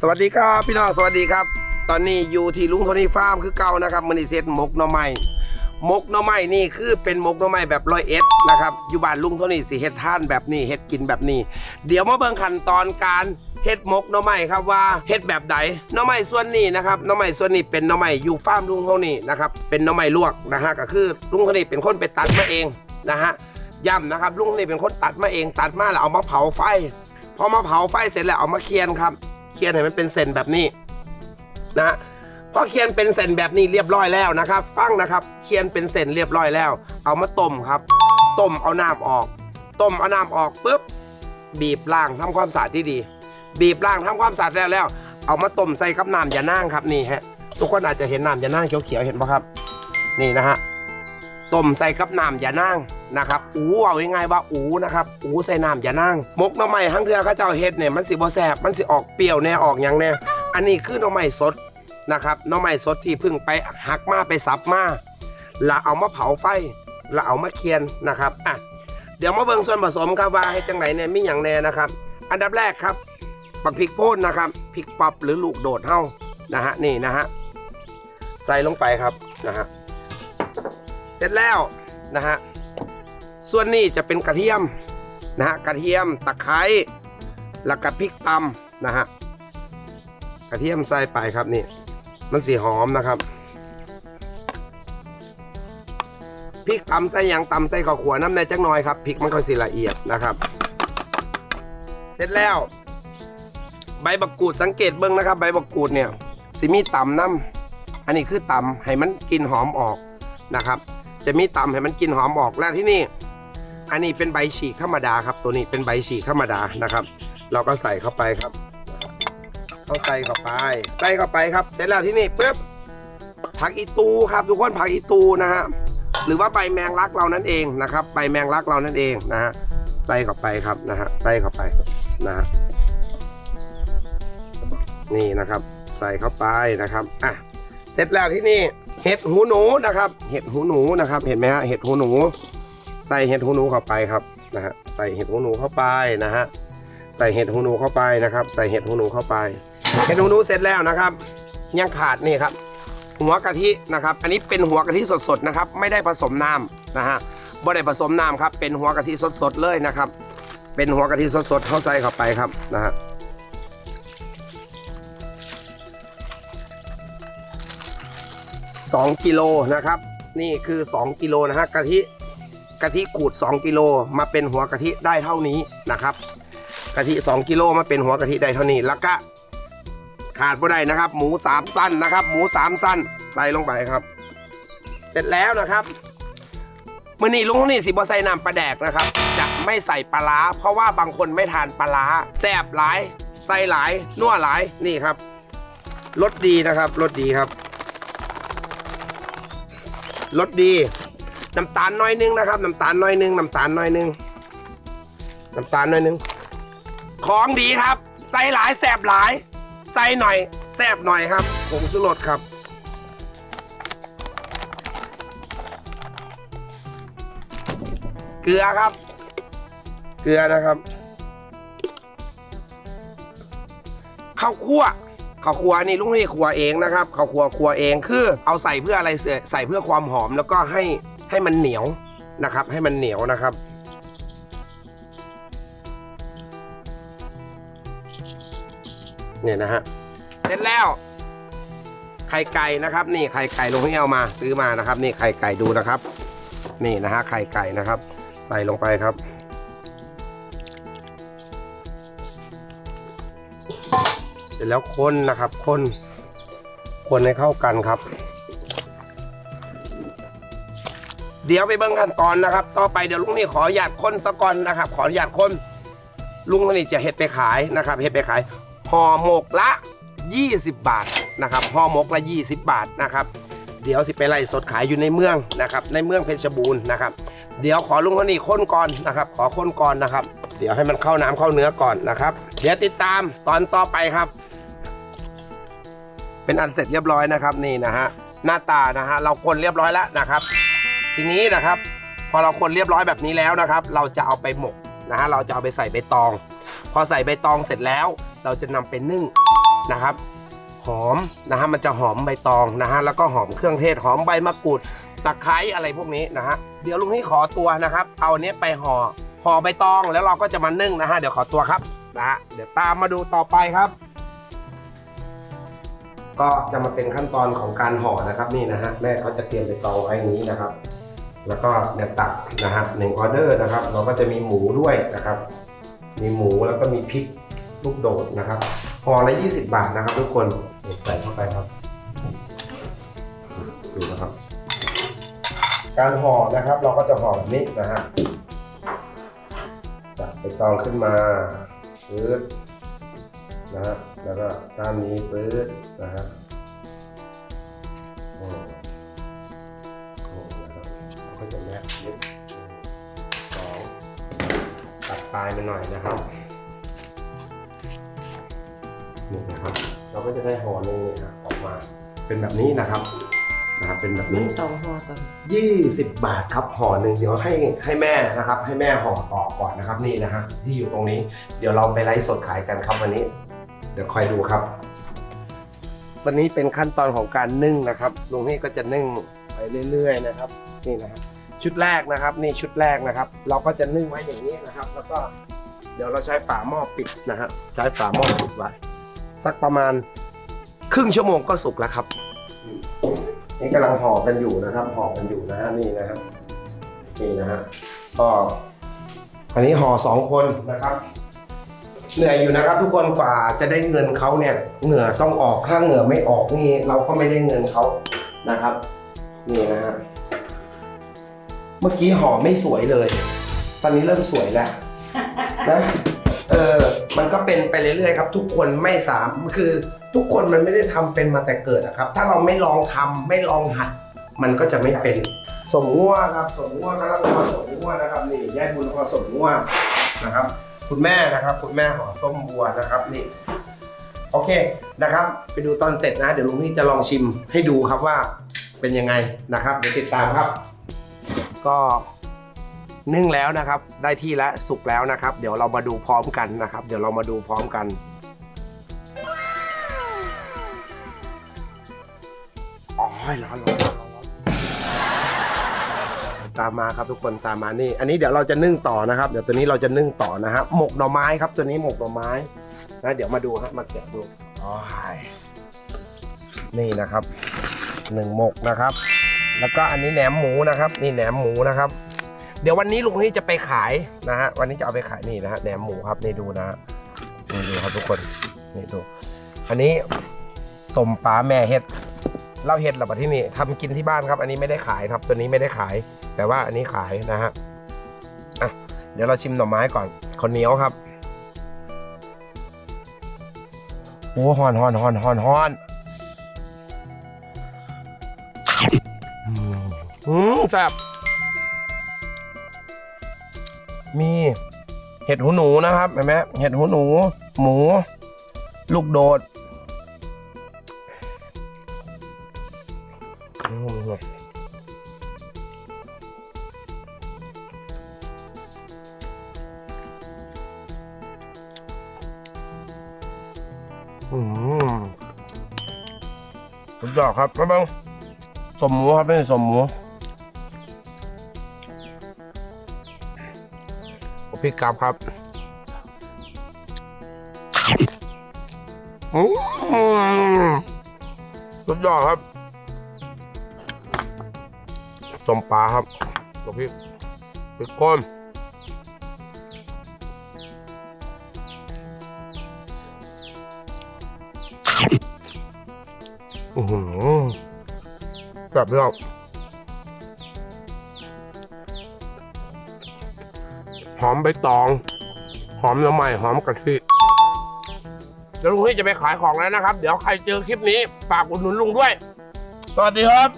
สวัสดีครับพี่น้องสวัสดีครับ ตอนนี้อยู่ที่ลุงโทนี่ฟาร์มคือเก่านะครับมันนี่เซตหมกหน่อไม้หมกหน่อไม้นี่คือเป็นหมกหน่อไม้แบบร้อยเอ็ดนะครับอยู่บ้านลุงโทนี่สิเฮ็ดท่านแบบนี้เฮ็ดกินแบบนี้ เดี๋ยวมาเบิ่งขั้นตอนการเฮ็ดหมกหน่อไม้ครับว่าเฮ็ดแบบใดหน่อไม้ส่วนนี้นะครับหน่อไม้ส่วนนี้เป็นหน่อไม้อยู่ฟาร์มลุงโทนี่นะครับเป็นหน่อไม้ลวกนะฮะก็คือลุงโทนี่เป็นคนไปตัดมาเองนะฮะย้ำนะครับลุงโทนี่เป็นคนตัดมาเองตัดมาแล้วเอามาเผาไฟพอมาเผาไฟเสร็จแล้วเอามาเคียนครับ เคียนให้มันเป็นเส้นแบบนี้นะพอเคียนเป็นเส้นแบบนี้เรียบร้อยแล้วนะครับ ฟังนะครับเคียนเป็นเส้นเรียบร้อยแล้ว เอามาต้มครับต้มเอาน้ำออกต้มเอาน้ำออกปุ๊บบีบล้างทำความสะอาดที่ดี บีบล้างทำความสะอาดแล้วแล้ว เอามาต้มใส่กับน้ำยานั่งครับนี่ฮะทุกคนอาจจะเห็นน้ำยานั่งเขียวๆเห็นปะครับ นี่นะฮะ ต้มใส่กับน้ำยานั่งนะครับอูเอาง่ายๆว่าอูนะครับอูใส่น้ำยานั่งมกหน่อไม้ทั้งเทือข้าเจ้าเฮ็ดเนี่ยมันสิบ่แสบมันสิออกเปรี้ยวแน่ออกหยังแน่อันนี้คือหน่อไม้สดนะครับหน่อไม้สดที่เพิ่งไปหักมาไปสับมาล้วเอามาเผาไฟล้วเอามาเคียนนะครับอะเดี๋ยวมาเบิ่งส่วนผสมครับว่าให้จังไหนเนี่ยมีอย่างแน่นะครับ อันดับแรกครับปักพริกโพนนะครับพริกปับหรือลูกโดดเฮ้านะฮะนี่นะฮะใส่ลงไปครับนะฮะ เสร็จแล้วนะฮะส่วนนี้จะเป็นกระเทียมนะฮะกระเทียมตะไคร้แล้วก็พริกตำนะฮะกระเทียมใส่ไปครับนี่ มันสีหอมนะครับพริกตำใส่ยังตำใส่ข้าวขัวน้ำในจักหน่อยครับพริกมันค่อยสีละเอียดนะครับ เสร็จแล้ว ใบบักกูดสังเกตเบิ้งนะครับ ใบบักกูดเนี่ยสิมีตำน้ำอันนี้คือตำให้มันกลินหอมออกนะครับ จะมีตำให้มันกลินหอมออกแล้วที่นี่ อันนี้เป็นใบฉีกธรรมดาครับ ตัวนี้เป็นใบฉีกธรรมดานะครับ เราก็ใส่เข้าไปครับเอาใส่เข้าไป ใส่เข้าไปครับเสร็จแล้วที่นี่ปุ๊บผักอีตูครับ ทุกคนผักอีตูนะฮะหรือว่าใบแมงลักเรานั่นเองนะครับใบแมงลักเรานั่นเองนะฮะใส่เข้าไปครับนะฮะใส่เข้าไปนะฮะนี่นะครับ ใส่เข้าไปนะครับอะเสร็จแล้วที่นี่ เห็ดหูหนูนะครับ เห็ดหูหนูนะครับ เห็นไหมฮะเห็ดหูหนู ใส่เห็ดหูหนูเข้าไปครับนะฮะใส่เห็ดหูหนูเข้าไปนะฮะใส่เห็ดหูหนูเข้าไปนะครับ ใส่เห็ดหูหนูเข้าไป เห็ดหูหนูเสร็จแล้วนะครับ ยังขาดนี่ครับ หัวกะทินะครับ อันนี้เป็นหัวกะทิสดๆนะครับ ไม่ได้ผสมน้ำนะฮะบ่ได้ผสมน้ำครับ เป็นหัวกะทิสดๆเลยนะครับ เป็นหัวกะทิสดๆเข้าใส่เข้าไปครับนะฮะ 2กิโลนะครับ นี่คือ 2กิโลนะฮะกะทิกะทิขูด 2กิโลมาเป็นหัวกะทิได้เท่านี้นะครับกะทิ2กิโลมาเป็นหัวกะทิได้เท่านี้แล้วก็ขาดไม่ได้นะครับ หมูสามสั้นนะครับ หมูสามสั้นใส่ลงไปครับ เสร็จแล้วนะครับมื่อนี้ลุงนี่สิบใส่น้ำปลาแดกนะครับ จะไม่ใส่ปลาร้า เพราะว่าบางคนไม่ทานปลาร้าแซ่บหลายใส่หลายนัวหลายนี่ครับรสดีนะครับรสดีครับ รสดีน้ำตาลน้อยนึงนะครับน้ำตาลน้อยนึงน้ำตาลน้อยนึงน้ำตาลน้อยนึงของดีครับ ใส่หลายแสบหลาย ใส่หน่อยแสบหน่อยครับผงสุรสครับ เกลือครับ เกลือนะครับข้าวคั่ว ข้าวคั่วนี่ลุงนี่คั่วเองนะครับข้าวคั่วคั่วเองคือเอาใส่เพื่ออะไรใส่เพื่อความหอมแล้วก็ให้ให้มันเหนียวนะครับ ให้มันเหนียวนะครับเนี่ยนะฮะเสร็จแล้ว ไข่ไก่นะครับ นี่ไข่ไก่ลงที่เอามาซื้อมานะครับ นี่ไข่ไก่ดูนะครับ นี่นะฮะไข่ไก่นะครับ ใส่ลงไปครับ เสร็จแล้วคนนะครับ คนคนให้เข้ากันครับ เดี๋ยวไปเบิ่งขั้นตอนนะครับ ต่อไปเดี๋ยวลุงนี่ขออนุญาตคนสะก่อนนะครับ ขออนุญาตคนลุงนี่จะเห็ดไปขายนะครับเห็ดไปขายห่อหมกละ 20 บาทนะครับห่อหมกละ 20 บาทนะครับ เดี๋ยวสิไปไล่สดขายอยู่ในเมืองนะครับ ในเมืองเพชรบูรณ์นะครับ เดี๋ยวขอลุงคนนี้ค้นก่อนนะครับ ขอค้นก่อนนะครับ เดี๋ยวให้มันเข้าน้ำเข้าเนื้อก่อนนะครับ เดี๋ยวติดตามตอนต่อไปครับ เป็นอันเสร็จเรียบร้อยนะครับนี่นะฮะหน้าตานะฮะเราคนเรียบร้อยแล้วนะครับ ทีนี้นะครับ พอเราคนเรียบร้อยแบบนี้แล้วนะครับ เราจะเอาไปหมกนะฮะเราจะเอาไปใส่ใบตอง พอใส่ใบตองเสร็จแล้ว เราจะนำไปนึ่งนะครับหอมนะฮะมันจะหอมใบตองนะฮะแล้วก็หอมเครื่องเทศหอมใบมะกรูดตะไคร้อะไรพวกนี้นะฮะเดี๋ยวลุงนี่ขอตัวนะครับ เอาอันนี้ไปห่อห่อใบตองแล้วเราก็จะมานึ่งนะฮะเดี๋ยวขอตัวครับนะฮะเดี๋ยวตามมาดูต่อไปครับ ก็จะมาเป็นขั้นตอนของการห่อนะครับนี่นะฮะแม่เขาจะเตรียมใบตองไว้อย่างนี้นะครับ แล้วก็เดี๋ยวตักนะฮะหนึ่งออเดอร์นะครับ เราก็จะมีหมูด้วยนะครับ มีหมูแล้วก็มีพริกลูกโดดนะครับห่อละ 20 บาทนะครับ ทุกคนใส่เข้าไปครับดูนะครับ การห่อนะครับ เราก็จะห่อแบบนี้นะฮะจับใบตองขึ้นมาปื๊ด นะฮะแล้วก็ด้านนี้ปื๊ดนะฮะโอ้โอ้นะครับเราก็จะแมะนิดสองตัดปลายมันหน่อยนะครับนี่นะครับ เราก็จะได้ห่อหนึงเนี่ยครับออกมาเป็นแบบนี้นะครับนะครับเป็นแบบนี้ต่อหัวก่อน20บาทครับห่อหนึ่งเดี๋ยวให้ให้แม่นะครับ ให้แม่ห่อต่อก่อนนะครับนี่นะฮะที่อยู่ตรงนี้ เดี๋ยวเราไปไลฟ์สดขายกันครับวันนี้ เดี๋ยวคอยดูครับ วันนี้เป็นขั้นตอนของการนึ่งนะครับ ลุงนี่ก็จะนึ่งไปเรื่อย ๆ นะครับ นี่นะครับ ชุดแรกนะครับ นี่ชุดแรกนะครับ เราก็จะนึ่งไว้อย่างนี้นะครับ แล้วก็เดี๋ยวเราใช้ฝาหม้อปิดนะฮะใช้ฝาหม้อปิดไว้สักประมาณครึ่งชั่วโมงก็สุกแล้วครับนี่กำลังห่อกันอยู่นะครับห่อกันอยู่นะฮะนี่นะครับนี่นะฮะก็อันนี้ห่อสองคนนะครับ เหนื่อยอยู่นะครับ ทุกคนกว่าจะได้เงินเขาเนี่ย เหงื่อต้องออกถ้าเหงื่อไม่ออกนี่เราก็ไม่ได้เงินเขานะครับ นี่นะฮะเมื่อกี้ห่อไม่สวยเลย ตอนนี้เริ่มสวยแล้วนะเออมันก็เป็นไปเรื่อยๆครับ ทุกคนไม่สามคือทุกคนมันไม่ได้ทำเป็นมาแต่เกิดอะครับ ถ้าเราไม่ลองทำไม่ลองหัด มันก็จะไม่เป็นสมงัวครับ สมงัวกำลังผสมงัวนะครับ นี่ยายบุญผสมงัวนะครับ คุณแม่นะครับ คุณแม่ห่อส้มบัวนะครับนี่ โอเคนะครับ ไปดูตอนเสร็จนะ เดี๋ยวลุงนี่จะลองชิมให้ดูครับว่าเป็นยังไงนะครับ เดี๋ยวติดตามครับ ก็นึ่งแล้วนะครับ ได้ที่แล้วสุกแล้วนะครับ เดี๋ยวเรามาดูพร้อมกันนะครับ เดี๋ยวเรามาดูพร้อมกันอ๋อร้อนร้อน ตามมาครับทุกคนตามมานี่ อันนี้เดี๋ยวเราจะนึ่งต่อนะครับ เดี๋ยวตัวนี้เราจะนึ่งต่อนะฮะหมกหน่อไม้ครับ ตัวนี้หมกหน่อไม้นะเดี๋ยวมาดูฮะมาแกะดูอ๋อนี่นะครับหนึ่งหมกนะครับ แล้วก็อันนี้แหนมหมูนะครับ นี่แหนมหมูนะครับ เดี๋ยววันนี้ลุงนี่จะไปขายนะฮะวันนี้จะเอาไปขายนี่นะฮะแหนมหมูครับนี่ดูนะฮะนี่ดูครับทุกคนนี่ดู อันนี้สมปลาแม่เฮ็ด เราเห็ดหรอปะที่นี่ทำกินที่บ้านครับ อันนี้ไม่ได้ขายครับ ตัวนี้ไม่ได้ขาย แต่ว่าอันนี้ขายนะฮะอะเดี๋ยวเราชิมหน่อไม้ก่อนข้าวเหนียวครับโอ้ฮอนฮอนฮอนฮอนฮอนอืมแซ่บมีเห็ดหูหนูนะครับเห็นไหมเห็ดหูหนู หมู ลูกโดด อืมสุดยอดครับแล้วบ้างสมหมูครับนี่สมหมูพริกกลับครับอืมสุดยอดครับต้มปลาครับตัวพริกพริกก้น อือหือแบบนี้ครับหอมใบตอง หอมน้ำมันหอมกะทิเดี๋ยวลุงที่จะไปขายของแล้วนะครับ เดี๋ยวใครเจอคลิปนี้ฝากอุดหนุนลุงด้วย สวัสดีครับ